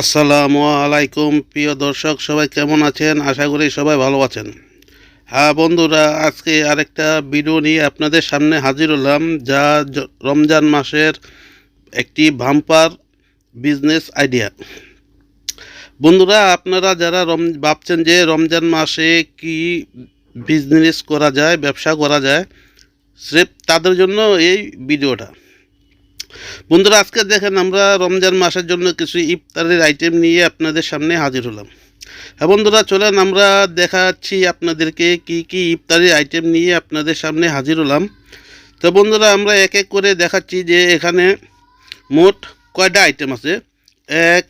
আসসালামু আলাইকুম, প্রিয় দর্শক, সবাই কেমন আছেন? আশা করি সবাই ভালো আছেন। হ্যাঁ বন্ধুরা, আজকে আরেকটা ভিডিও নিয়ে আপনাদের সামনে হাজির হলাম, যা রমজান মাসের একটি ভাম্পার বিজনেস আইডিয়া বন্ধুরা, আপনারা যারা রম, ভাবছেন যে রমজান মাসে কি বিজনেস করা যায়, ব্যবসা করা যায়, স্রেফ তাদের জন্য এই ভিডিওটা বন্ধুরা, আজকে দেখেন আমরা রমজান মাসের জন্য কিছু ইফতারের আইটেম নিয়ে আপনাদের সামনে হাজির হলাম। হ্যাঁ বন্ধুরা, চলেন আমরা দেখাচ্ছি আপনাদেরকে কি কি ইফতারের আইটেম নিয়ে আপনাদের সামনে হাজির হলাম। তো বন্ধুরা, আমরা এক এক করে দেখাচ্ছি যে এখানে মোট কয়টা আইটেম আছে। এক,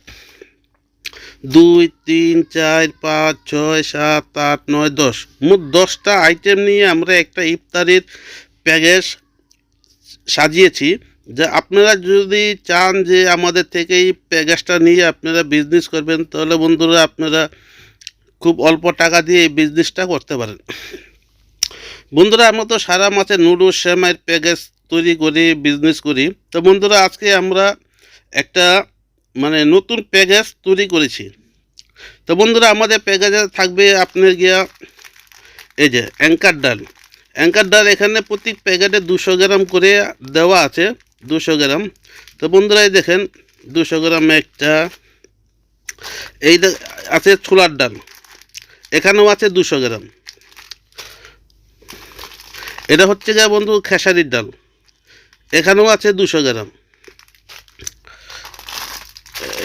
দুই, তিন, চার, পাঁচ, ছয়, সাত, আট, নয়, দশ। মোট দশটা আইটেম নিয়ে আমরা একটা ইফতারির প্যাকেজ সাজিয়েছি। যে আপনারা যদি চান যে আমাদের থেকে এই প্যাকেজটা নিয়ে আপনারা বিজনেস করবেন, তাহলে বন্ধুরা আপনারা খুব অল্প টাকা দিয়ে এই বিজনেসটা করতে পারেন। বন্ধুরা, আমরা তো সারা মাসে নুডলস শ্যামাইয়ের প্যাকেজ তৈরি করি বিজনেস করি। তো বন্ধুরা, আজকে আমরা একটা মানে নতুন প্যাকেজ তৈরি করেছি। তো বন্ধুরা, আমাদের প্যাকেজে থাকবে আপনার গিয়া এই যে অ্যাঙ্কার ডাল। অ্যাঙ্কার ডাল এখানে প্রতি প্যাকেটে দুশো গ্রাম করে দেওয়া আছে। দুশো গ্রাম। তো বন্ধুরা, এই দেখেন, দুশো গ্রাম একটা। এই আছে ছোলার ডাল। এখানেও আছে দুশো গ্রাম। এটা হচ্ছে গিয়ে বন্ধু খেসারির ডাল। এখানেও আছে দুশো গ্রাম।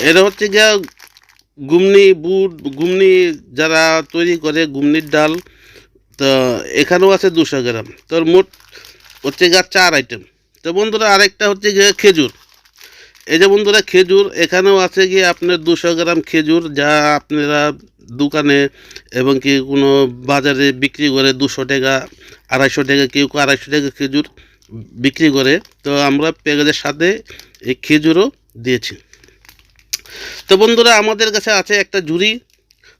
এটা হচ্ছে গিয়া গুমনি বুট গুমনি যারা তৈরি করে গুমনির ডাল, তো এখানেও আছে দুশো গ্রাম। তোর মোট হচ্ছে গিয়ে চার আইটেম তো বন্ধুরা, আরেকটা হচ্ছে গিয়ে খেজুর। এই যে বন্ধুরা, খেজুর, এখানেও আছে গিয়ে আপনার দুশো গ্রাম খেজুর যা আপনারা দোকানে এবং কি কোনো বাজারে বিক্রি করে দুশো টাকা, আড়াইশো টাকা, কেউ আড়াইশো টাকা খেজুর বিক্রি করে। তো আমরা প্যাকেজের সাথে এই খেজুরও দিয়েছি। তো বন্ধুরা, আমাদের কাছে আছে একটা ঝুড়ি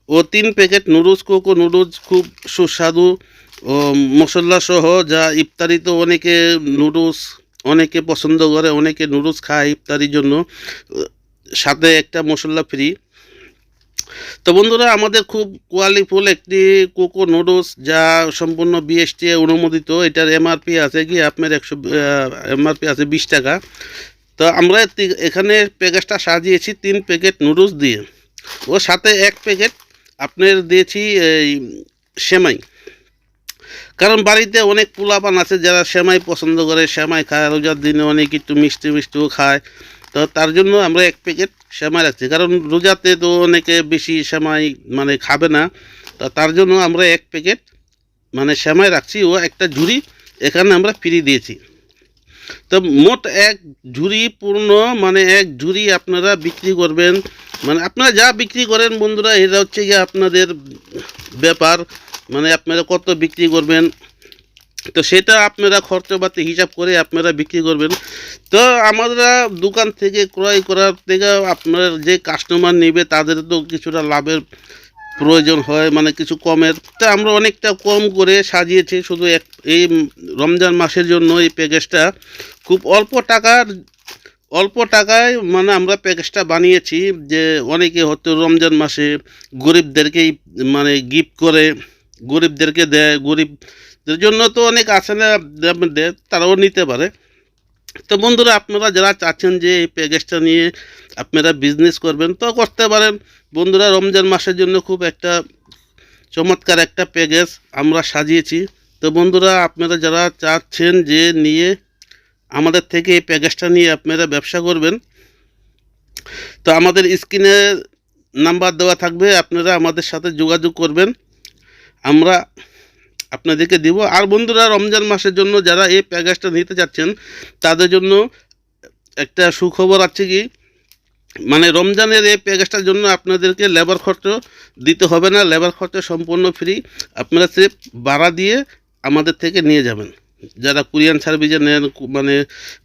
ও তিন প্যাকেট নুডলস, কোকো নুডলস খুব সুস্বাদু ও মশলা সহ যা ইফতারিতে অনেকে নুডলস অনেকে পছন্দ করে, অনেকে নুডলস খায় ইফতারির জন্য। সাথে একটা মশলা ফ্রি তো বন্ধুরা, আমাদের খুব কোয়ালিফুল একটি কোকো নুডলস যা সম্পূর্ণ বিএসটি অনুমোদিত। এটার এমআরপি আছে কি? আপনার একশো এমআরপি আছে বিশ টাকা। তো আমরা এখানে প্যাকেজটা সাজিয়েছি, তিন প্যাকেট নুডলস দিয়ে। ও সাথে এক প্যাকেট আপনার দিয়েছি এই সেমাই। কারণ বাড়িতে অনেক পোলাপান আছে যারা সেমাই পছন্দ করে, সেমাই খায়, রোজার দিনে অনেক একটু মিষ্টি মিষ্টিও খায়। তো তার জন্য আমরা এক প্যাকেট সেমাই রাখছি। কারণ রোজাতে তো অনেকে বেশি সেমাই মানে খাবে না। তো তার জন্য আমরা এক প্যাকেট মানে সেমাই রাখছি ও একটা ঝুড়ি এখানে আমরা ফ্রি দিয়েছি। তো মোট এক ঝুড়ি পূর্ণ মানে এক ঝুড়ি আপনারা বিক্রি করবেন। মানে আপনারা যা বিক্রি করেন বন্ধুরা, এটা হচ্ছে গিয়ে আপনাদের ব্যাপার। মানে আপনারা কত বিক্রি করবেন? তো সেটা আপনারা খরচাপাতি হিসাব করে আপনারা বিক্রি করবেন। তো আমরা দোকান থেকে ক্রয় করার থেকে আপনার যে কাস্টমার নেবে, তাদের তো কিছুটা লাভের প্রয়োজন হয় মানে কিছু কমের। তো আমরা অনেকটা কম করে সাজিয়েছি, শুধু এক, এই রমজান মাসের জন্য এই প্যাকেজটা খুব অল্প টাকার, অল্প টাকায় মানে আমরা প্যাকেজটা বানিয়েছি, যে অনেকে হয়তো রমজান মাসে গরিবদেরকেই মানে গিফট করে। গরিবদেরকে দেয়, গরিবদের জন্য তো অনেক আছে না দেয়, তারাও নিতে পারে। তো বন্ধুরা, আপনারা যারা চাচ্ছেন যে এই প্যাকেজটা নিয়ে আপনারা বিজনেস করবেন, তো করতে পারেন। বন্ধুরা, রমজান মাসের জন্য খুব একটা চমৎকার একটা প্যাকেজ আমরা সাজিয়েছি। তো বন্ধুরা, আপনারা যারা চাচ্ছেন যে নিয়ে আমাদের থেকে এই প্যাকেজটা নিয়ে আপনারা ব্যবসা করবেন, তো আমাদের স্ক্রিনে নাম্বার দেওয়া থাকবে, আপনারা আমাদের সাথে যোগাযোগ করবেন। আমরা আপনাদেরকে দিব। আর বন্ধুরা, রমজান মাসের জন্য যারা এই প্যাকেজটা নিতে চাচ্ছেন, তাদের জন্য একটা সুখবর আছে কি? মানে রমজানের এই প্যাকেজটার জন্য আপনাদেরকে লেবার খরচ দিতে হবে না। লেবার খরচ সম্পূর্ণ ফ্রি আপনারা সির্ফ ভাড়া দিয়ে আমাদের থেকে নিয়ে যাবেন। যারা কুরিয়ান সার্ভিসে নেন মানে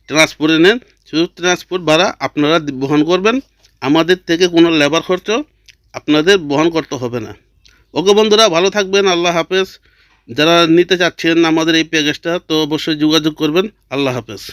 ট্রান্সপোর্টে নেন, শুধু ট্রান্সপোর্ট ভাড়া আপনারা বহন করবেন। আমাদের থেকে কোনো লেবার খরচ আপনাদের বহন করতে হবে না। ওকে বন্ধুরা, ভালো থাকবেন, আল্লাহ হাফেজ। যারা নিতে চাচ্ছেন আমাদের এই প্যাকেজটা তো অবশ্যই যোগাযোগ করবেন, আল্লাহ হাফেজ।